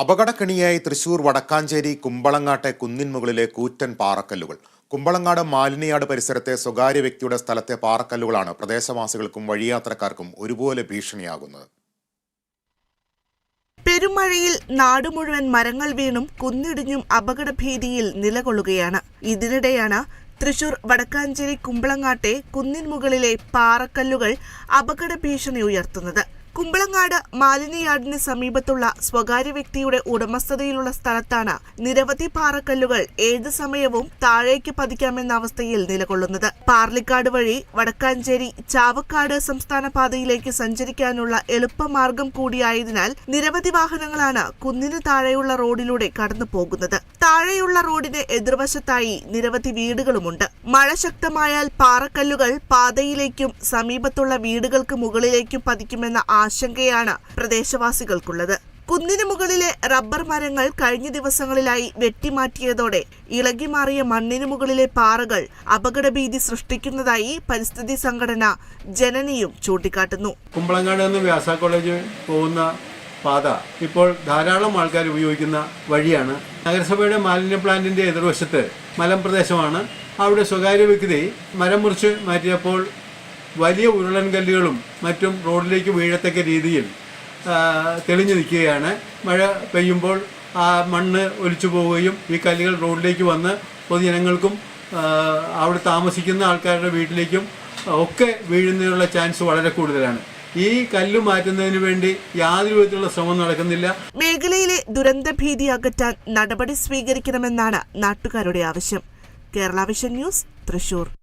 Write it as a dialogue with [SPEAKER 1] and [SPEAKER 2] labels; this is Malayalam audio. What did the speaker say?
[SPEAKER 1] അപകടക്കെണിയായി തൃശൂർ വടക്കാഞ്ചേരി കുമ്പളങ്ങാട്ടെ കുന്നിൻ മുകളിലെ കൂറ്റൻ പാറക്കല്ലുകൾ. കുമ്പളങ്ങാട് മാലിനിയാട് പരിസരത്തെ സ്വകാര്യ വ്യക്തിയുടെ സ്ഥലത്തെ പാറക്കല്ലുകളാണ് പ്രദേശവാസികൾക്കും വഴിയാത്രക്കാർക്കും ഒരുപോലെ ഭീഷണിയാകുന്നത്.
[SPEAKER 2] പെരുമഴയിൽ നാട് മുഴുവൻ മരങ്ങൾ വീണും കുന്നിടിഞ്ഞും അപകടഭീതിയിൽ നിലകൊള്ളുകയാണ്. ഇതിനിടെയാണ് തൃശൂർ വടക്കാഞ്ചേരി കുമ്പളങ്ങാട്ടെ കുന്നിൻ മുകളിലെ പാറക്കല്ലുകൾ അപകട ഭീഷണി ഉയർത്തുന്നത്. കുമ്പളങ്ങാട് മാലിന്യയാർഡിന് സമീപത്തുള്ള സ്വകാര്യ വ്യക്തിയുടെ ഉടമസ്ഥതയിലുള്ള സ്ഥലത്താണ് നിരവധി പാറക്കല്ലുകൾ ഏത് സമയവും താഴേക്ക് പതിക്കാമെന്ന അവസ്ഥയിൽ നിലകൊള്ളുന്നത്. പാർലിക്കാട് വഴി വടക്കാഞ്ചേരി ചാവക്കാട് സംസ്ഥാന പാതയിലേക്ക് സഞ്ചരിക്കാനുള്ള എളുപ്പമാർഗം കൂടിയായതിനാൽ നിരവധി വാഹനങ്ങളാണ് കുന്നിന് താഴെയുള്ള റോഡിലൂടെ കടന്നു പോകുന്നത്. താഴെയുള്ള റോഡിന് എതിർവശത്തായി നിരവധി വീടുകളുമുണ്ട്. മഴ ശക്തമായാൽ പാറക്കല്ലുകൾ പാതയിലേക്കും സമീപത്തുള്ള വീടുകൾക്ക് മുകളിലേക്കും പതിക്കുമെന്ന ആശങ്കയാണ് പ്രദേശവാസികൾക്കുള്ളത്. കുന്നിന് മുകളിലെ റബ്ബർ മരങ്ങൾ കഴിഞ്ഞ ദിവസങ്ങളിലായി വെട്ടിമാറ്റിയതോടെ ഇളകി മാറിയ മണ്ണിനു മുകളിലെ പാറകൾ അപകടഭീതി സൃഷ്ടിക്കുന്നതായി പരിസ്ഥിതി സംഘടന ജനനിയും ചൂണ്ടിക്കാട്ടുന്നു.
[SPEAKER 3] കുമ്പളങ്ങാട് നിന്ന് വ്യാസ കോളേജ് പോകുന്ന പാത ഇപ്പോൾ ധാരാളം ആൾക്കാർ ഉപയോഗിക്കുന്ന വഴിയാണ്. നഗരസഭയുടെ മാലിന്യ പ്ലാന്റിന്റെ എതിർവശത്ത് മലമ്പ്രദേശമാണ് അവിടെ സ്വകാര്യ വ്യക്തി മരം മുറിച്ച് മാറ്റിയപ്പോൾ വലിയ ഉരുളൻ കല്ലുകളും മറ്റും റോഡിലേക്ക് വീഴത്തക്ക രീതിയിൽ തെളിഞ്ഞു നിൽക്കുകയാണ്. മഴ പെയ്യുമ്പോൾ ആ മണ്ണ് ഒലിച്ചു പോവുകയും ഈ കല്ലുകൾ റോഡിലേക്ക് വന്ന് പൊതുജനങ്ങൾക്കും അവിടെ താമസിക്കുന്ന ആൾക്കാരുടെ വീട്ടിലേക്കും ഒക്കെ വീഴുന്നതിനുള്ള ചാൻസ് വളരെ കൂടുതലാണ്. ഈ കല്ല് മാറ്റുന്നതിന് വേണ്ടി യാതൊരു വിധത്തിലുള്ള ശ്രമം നടക്കുന്നില്ല.
[SPEAKER 2] മേഖലയിലെ ദുരന്ത ഭീതി അകറ്റാൻ നടപടി സ്വീകരിക്കണമെന്നാണ് നാട്ടുകാരുടെ ആവശ്യം. Kerala vision news Thrissur.